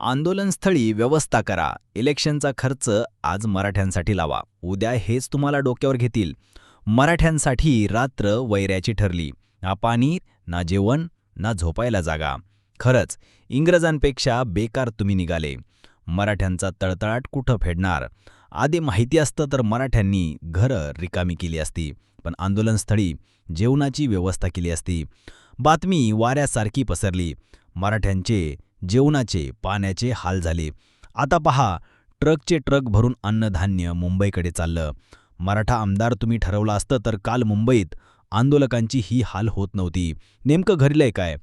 आंदोलनस्थळी व्यवस्था करा. इलेक्शनचा खर्च आज मराठ्यांसाठी लावा. उद्या हेच तुम्हाला डोक्यावर घेतील. मराठ्यांसाठी रात्र वैऱ्याची ठरली. ना पाणी ना जेवण ना झोपायला जागा. खरंच इंग्रजांपेक्षा बेकार तुम्ही निघाले. मराठ्यांचा तळतळाट कुठं फेडणार? आधी माहिती असतं तर मराठ्यांनी घरं रिकामी केली असती. पण आंदोलनस्थळी जेवणाची व्यवस्था केली असती. बातमी वाऱ्यासारखी पसरली. मराठ्यांचे जेवणाचे पाण्याचे हाल झाले. आता पहा ट्रकचे ट्रक भरून अन्नधान्य मुंबईकडे चाललं. मराठा आमदार तुम्ही ठरवलं असतं तर काल मुंबईत आंदोलकांची ही हाल होत नव्हती. नेमकं घडलंय काय?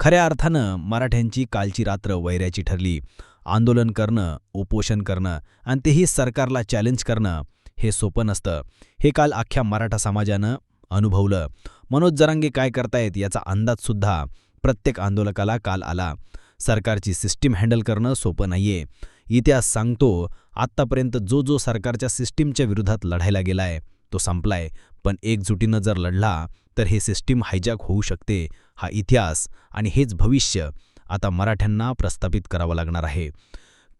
खऱ्या अर्थानं मराठ्यांची कालची रात्र वैऱ्याची ठरली. आंदोलन करणं उपोषण करणं आणि तेही सरकारला चॅलेंज करणं हे सोपं नसतं. हे काल अख्ख्या मराठा समाजानं अनुभवलं. मनोज जरांगे काय करतायत याचा अंदाजसुद्धा प्रत्येक आंदोलकाला काल आला. सरकारची सिस्टीम हँडल करणं सोपं नाहीये. इतिहास सांगतो आत्तापर्यंत जो जो सरकारच्या सिस्टीमच्या विरोधात लढायला गेलाय तो संपलाय. पण एकजुटीनं जर लढला तर हे सिस्टीम हायजॅक होऊ शकते. हा इतिहास आणि हेच भविष्य आता मराठ्यांना प्रस्थापित करावं लागणार आहे.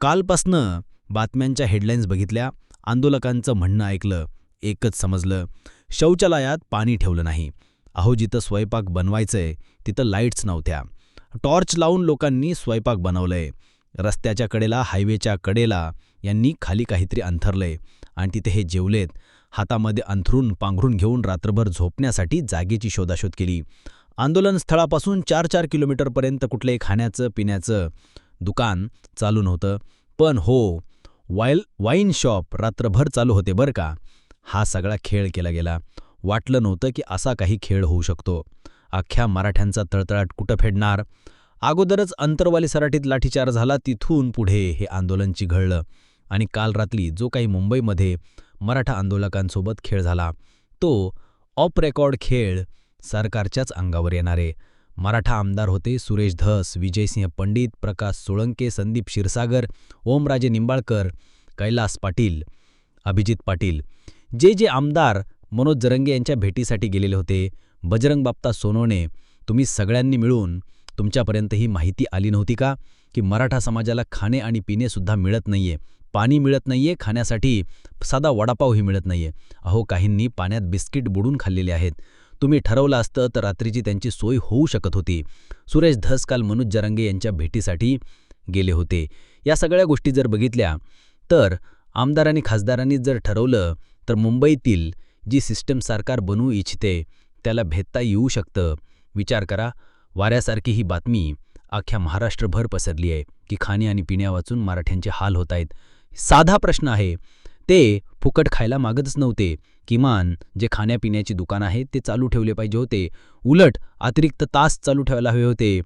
कालपासनं बातम्यांच्या हेडलाईन्स बघितल्या आंदोलकांचं म्हणणं ऐकलं एकच समजलं शौचालयात पाणी ठेवलं नाही. अहो जिथं स्वयंपाक बनवायचंय तिथं लाईट्स नव्हत्या. टॉर्च लावून लोकांनी स्वयंपाक बनवलंय. रस्त्याच्या कडेला हायवेच्या कडेला यांनी खाली काहीतरी अंथरलंय आणि तिथे हे जेवलेत. हातामध्ये अंथरून पांघरून घेऊन रात्रभर झोपण्यासाठी जागेची शोधाशोध केली. आंदोलन स्थळापासून चार चार किलोमीटरपर्यंत कुठलंही खाण्याचं पिण्याचं दुकान चालू नव्हतं. पण हो वाईल वाईन शॉप रात्रभर चालू होते बरं का? हा सगळा खेळ केला गेला. वाटलं नव्हतं की असा काही खेळ होऊ शकतो. अख्ख्या मराठ्यांचा तळतळाट कुठं फेडणार? अगोदरच अंतरवाली सराठीत लाठीचार झाला तिथून पुढे हे आंदोलन चिघळलं आणि काल रात्री जो काही मुंबईमध्ये मराठा आंदोलकांसोबत खेळ झाला तो ऑफ रेकॉर्ड खेळ सरकारच्याच अंगावर येणारे. मराठा आमदार होते सुरेश धस विजयसिंह पंडित प्रकाश सोळंके संदीप क्षीरसागर ओमराजे निंबाळकर कैलास पाटील अभिजित पाटील. जे जे आमदार मनोज जरंगे यांच्या भेटीसाठी गेलेले होते बजरंग बाप्ता सोनवणे तुम्ही सगळ्यांनी मिळून तुमच्यापर्यंत ही माहिती आली नव्हती का? की मराठा समाजाला खाणे आणि पिणेसुद्धा मिळत नाहीये. पाणी मिळत नाहीये खाण्यासाठी साधा वडापावही मिळत नाहीये. अहो काहींनी पाण्यात बिस्किट बुडून खाल्लेले आहेत. तुम्ही ठरवलं असतं तर रात्रीची त्यांची सोय होऊ शकत होती. सुरेश धस काल मनोज जरांगे यांच्या भेटीसाठी गेले होते. या सगळ्या गोष्टी जर बघितल्या तर आमदार आणि खासदारांनी जर ठरवलं तर मुंबईतील जी सिस्टम सरकार बनवू इच्छिते त्याला भेदता येऊ शकतं. विचार करा. वाऱ्यासारखी ही बातमी अख्ख्या महाराष्ट्रभर पसरली आहे की खाणे आणि पिण्या वाचून मराठ्यांचे हाल होत आहेत. साधा प्रश्न आहे. ते फुकट खायला मागतच नव्हते. किमान जे खाण्यापिण्याची दुकान आहे ते चालू ठेवले पाहिजे होते. उलट अतिरिक्त तास चालू ठेवायला हवे होते.